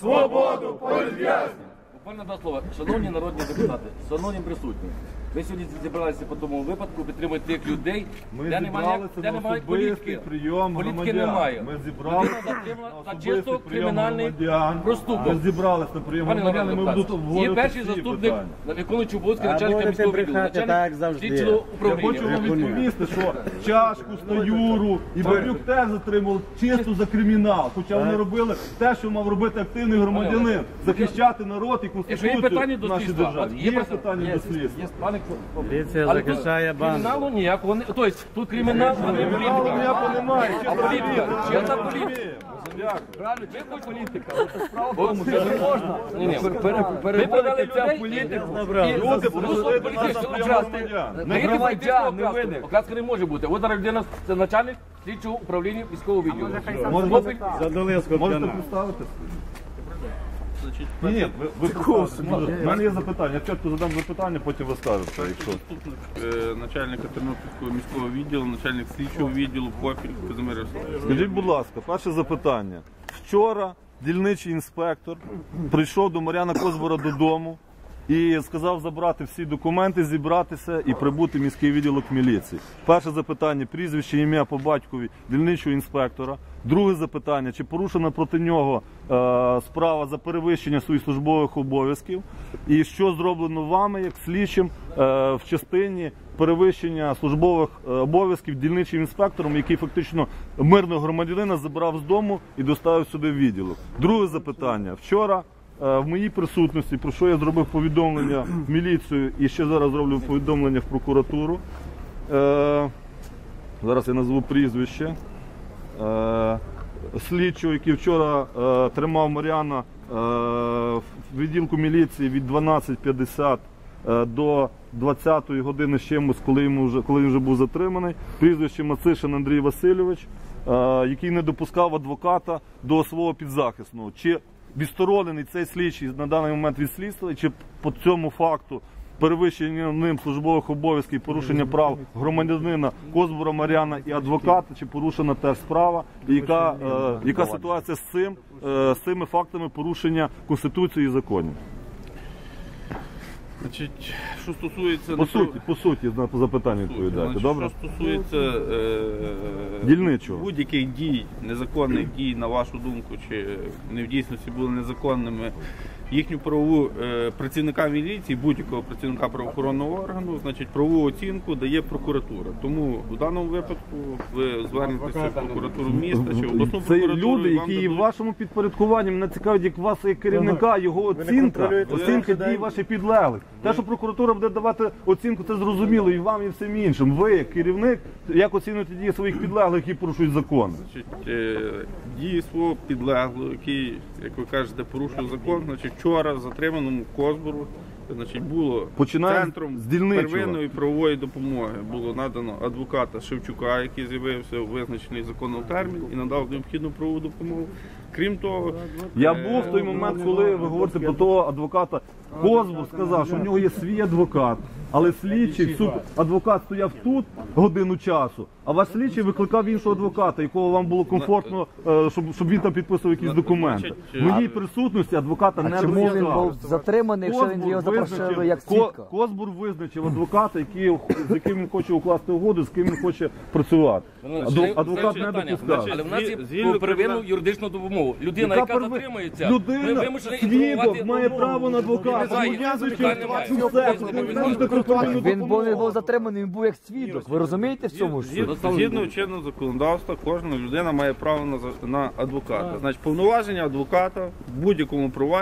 Свободу політв'язням! Буквально два слова. Шановні народні депутати, шановні присутні, ви сьогодні зібралися по тому випадку підтримуєте тих людей, Ми де немає, зібралися де на немає особистий політики. прийом Політики громадян. немає. Ми зібралися Людина затримана на за особистий чисто прийом кримінальний громадян. проступок. Ми зібралися на прийом Пане громадян, і ми будемо є обговорювати перший всі заступник питання. на виконуючий обов'язки А начальника будете міського відділу, брехати, так начальник завжди. слідчого Я управління. хочу вам відповісти, що чашку, стаюру і Бабюк теж затримали чисто за кримінал. Хоча вони робили те, що мав робити активний громадянин, захищати народ і Якщо є конституцію питання до в слідства, державі. от Є питання є- до слідства. є, пане Поліція захищає банду. Криміналу ніякого не... Тобто тут кримінал, а не Криміналу політика. ніякого немає. А політика? Чесна політика. Правильно, чесна політика. Справа в тому, що не можна. Ні, ні. Ви провели людей політику. Люди до нас громадян. Не громадян, не винних. Оказка не може бути. От зараз людина, це начальник слідчого управління військового відділу. Можете, Задали можете представитися? Ні, ні, ви, ви У мене є запитання. Я спочатку задам запитання, потім ви скажете, якщо. Заступник е, начальника Тернопільського міського відділу, начальник слідчого відділу Попіль Казимир Ярославович. Скажіть, будь ласка, перше запитання. Вчора дільничий інспектор прийшов до Мар'яна Козбора додому і сказав забрати всі документи, зібратися і прибути в міський відділок міліції. Перше запитання прізвище, ім'я по батькові дільничого інспектора. Друге запитання, чи порушена проти нього е, справа за перевищення своїх службових обов'язків, і що зроблено вами як слідчим е, в частині перевищення службових е, обов'язків дільничим інспектором, який фактично мирного громадянина забрав з дому і доставив сюди в відділок. Друге запитання. Вчора в моїй присутності, про що я зробив повідомлення в міліцію і ще зараз зроблю повідомлення в прокуратуру. Е, зараз я назву прізвище. Е, слідчого, який вчора е, тримав Мар'яна е, в відділку міліції від 12.50 е, до 20-ї години з чимось, коли, йому вже, коли він вже був затриманий. Прізвище Мацишин Андрій Васильович, е, який не допускав адвоката до свого підзахисного. Чи відсторонений цей слідчий на даний момент від слідства, чи по цьому факту перевищення ним службових обов'язків, порушення прав громадянина Козбура Мар'яна і адвоката, чи порушена теж справа, і яка, е, яка ситуація з цим, е, з цими фактами порушення Конституції і законів? Значить, що стосується По суті, по суті, на запитання відповідайте. Добре? Що стосується е, Дільничого. будь-яких дій, незаконних дій, на вашу думку, чи не в дійсності були незаконними, їхню правову е, працівника міліції, будь-якого працівника правоохоронного органу, значить правову оцінку дає прокуратура. Тому в даному випадку ви звернетеся в прокуратуру міста чи в обласну Це прокуратуру. люди, і вам які в дадуть- вашому підпорядкуванні мене цікавить, як вас як керівника, його оцінка, контролюєте оцінка людей. дій ваших підлеглих. Те, що прокуратура буде давати оцінку, це зрозуміло і вам, і всім іншим. Ви, як керівник, як оцінюєте дії своїх підлеглих, які порушують закон? Значить, е, дії свого підлеглого, який, як ви кажете, порушив закон, значить, вчора затриманому Козбору значить, було Починаємо центром з дільничого. первинної правової допомоги було надано адвоката Шевчука, який з'явився у визначений законом термін і надав необхідну правову допомогу. Крім того, Я був в той момент, коли ви говорите про того адвоката. Козбур сказав, що в нього є свій адвокат, але слідчий суд, адвокат стояв тут годину часу, а ваш слідчий викликав іншого адвоката, якого вам було комфортно, е, щоб, щоб він там підписував якісь документи. В моїй присутності адвоката не Чому він був затриманий, якщо він його запрошував як свідка? Козбур визначив адвоката, який, з яким він хоче укласти угоду, з ким він хоче працювати. Адвокат не допускав. Але в нас є первинну юридичну допомогу. Людина, Яка яка перви- затримується, ми Людина, вимушені свідок має право на адвоката. Знаю, Пов'язуючи питань немає. все, ви можете про Він був, не допомогу. був затриманий, він був як свідок. Ви розумієте в цьому? ж? Згідно, згідно чинного законодавства, кожна людина має право на, за- на адвоката. Значить, повноваження адвоката в будь-якому провадженні